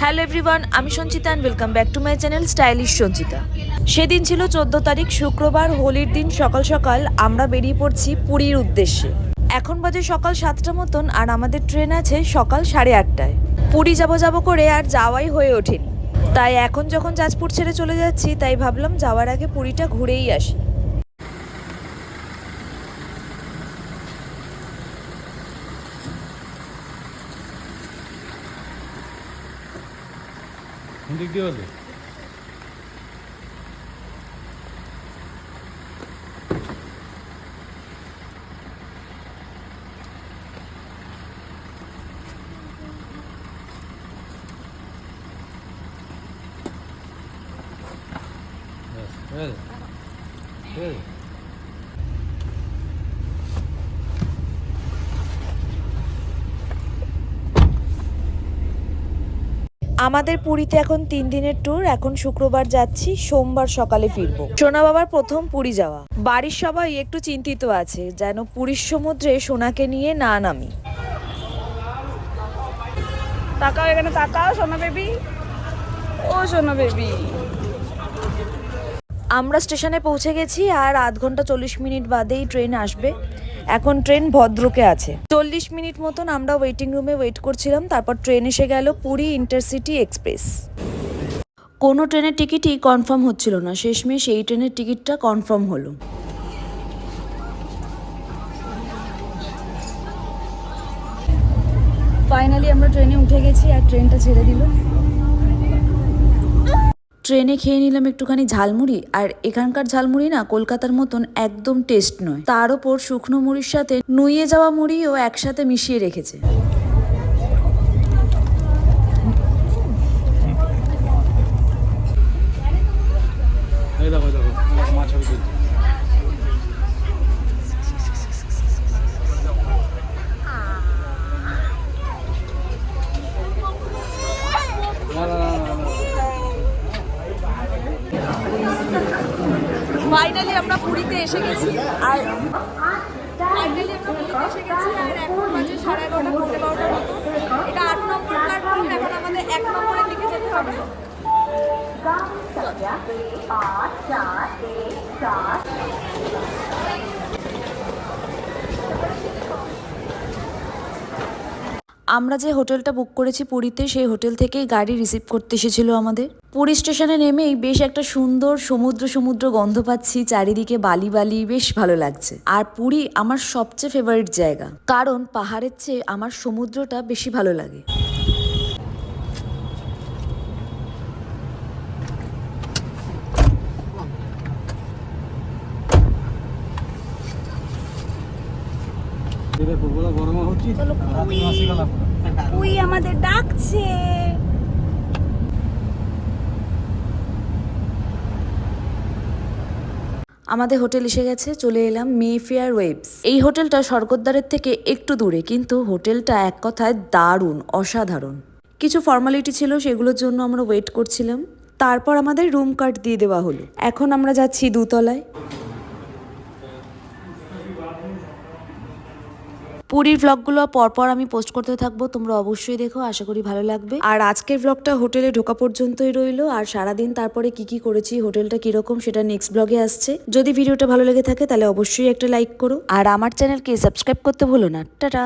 Hello everyone আমি Sanchita and welcome back to my channel stylish Sanchita. সেদিন ছিল চোদ্দ তারিখ, শুক্রবার, হোলির দিন, সকাল সকাল আমরা বেরিয়ে পড়ছি পুরীর উদ্দেশ্যে। এখন বাজে সকাল সাতটা মতন আর আমাদের ট্রেন আছে সকাল সাড়ে আটটায়। পুরী যাব যাব করে আর যাওয়াই হয়ে ওঠেনি। তাই এখন যখন যাজপুর ছেড়ে চলে যাচ্ছি, তাই ভাবলাম যাওয়ার আগে পুরীটা ঘুরেই আসি। কোন দিক দিয়ে হলো ব্যাস, হয়ে গেছে। হয়ে গেছে। আমাদের পুরীতে এখন তিন দিনের ট্যুর এখন শুক্রবার যাচ্ছি, সোমবার সকালে ফিরবো। সোনা বাবার প্রথম পুরী যাওয়া। বাড়ির সবাই একটু চিন্তিত আছে, যেন পুরীর সমুদ্রে সোনাকে নিয়ে না নামি। তাকাও এখানে, তাকাও সোনা বেবি ও সোনা বেবি আমরা স্টেশনে পৌঁছে গেছি আর আধ ঘণ্টা চল্লিশ মিনিট বাদেই ট্রেন আসবে। এখন ট্রেন ভদ্রকে আছে। চল্লিশ মিনিট মতন আমরা ওয়েটিং রুমে ওয়েট করছিলাম, তারপর ট্রেন এসে গেল পুরী ইন্টারসিটি এক্সপ্রেস কোনো ট্রেনের টিকিটই কনফার্ম হচ্ছিল না। শেষমেশ এই ট্রেনের টিকিটটা কনফার্ম হলো। ফাইনালি আমরা ট্রেনে উঠে গেছি আর ট্রেনটা ছেড়ে দিল। ট্রেনে খেয়ে নিলাম একটুখানি ঝালমুড়ি, আর এখানকার ঝালমুড়ি না কলকাতার মতন একদম টেস্ট নয়। তার ওপর শুকনো মুড়ির সাথে নুইয়ে যাওয়া মুড়িও একসাথে মিশিয়ে রেখেছে। ফাইনালি আমরা পুরীতে এসে গেছি। আর ফাইনালি আমরা পুরীতে এসে গেছি, আর এখন বাজে সাড়ে এগারোটা পড়তে বারোটার মতো। আমরা যে হোটেলটা বুক করেছি পুরীতে, সেই হোটেল থেকেই গাড়ি রিসিভ করতে এসেছিল আমাদের। পুরী স্টেশনে নেমেই বেশ একটা সুন্দর সমুদ্র সমুদ্র গন্ধ পাচ্ছি, চারিদিকে বালি বালি, বেশ ভালো লাগছে। আর পুরী আমার সবচেয়ে ফেভারিট জায়গা, কারণ পাহাড়ের চেয়ে আমার সমুদ্রটা বেশি ভালো লাগে। গরম হচ্ছে ডাকছে। আমাদের হোটেল এসে গেছে চলে এলাম মেফেয়ার ওয়েবস এই হোটেলটা স্বর্গদ্বারের থেকে একটু দূরে কিন্তু হোটেলটা এক কথায় দারুণ অসাধারণ। কিছু ফর্মালিটি ছিল সেগুলোর জন্য আমরা ওয়েট করছিলাম। তারপর আমাদের রুম কার্ড দিয়ে দেওয়া হলো। এখন আমরা যাচ্ছি দুতলায়। পুরীর ব্লগগুলো পরপর আমি পোস্ট করতে থাকব তোমরা অবশ্যই দেখো আশা করি ভালো লাগবে। আর আজকের ব্লগটা হোটেলে ঢোকা পর্যন্তই রইল আর সারাদিন তারপরে কি কি করেছি হোটেলটা কীরকম সেটা নেক্সট ব্লগে আসছে। যদি ভিডিওটা ভালো লেগে থাকে তাহলে অবশ্যই একটা লাইক করো। আর আমার চ্যানেলকে সাবস্ক্রাইব করতে ভুলো না। টাটা!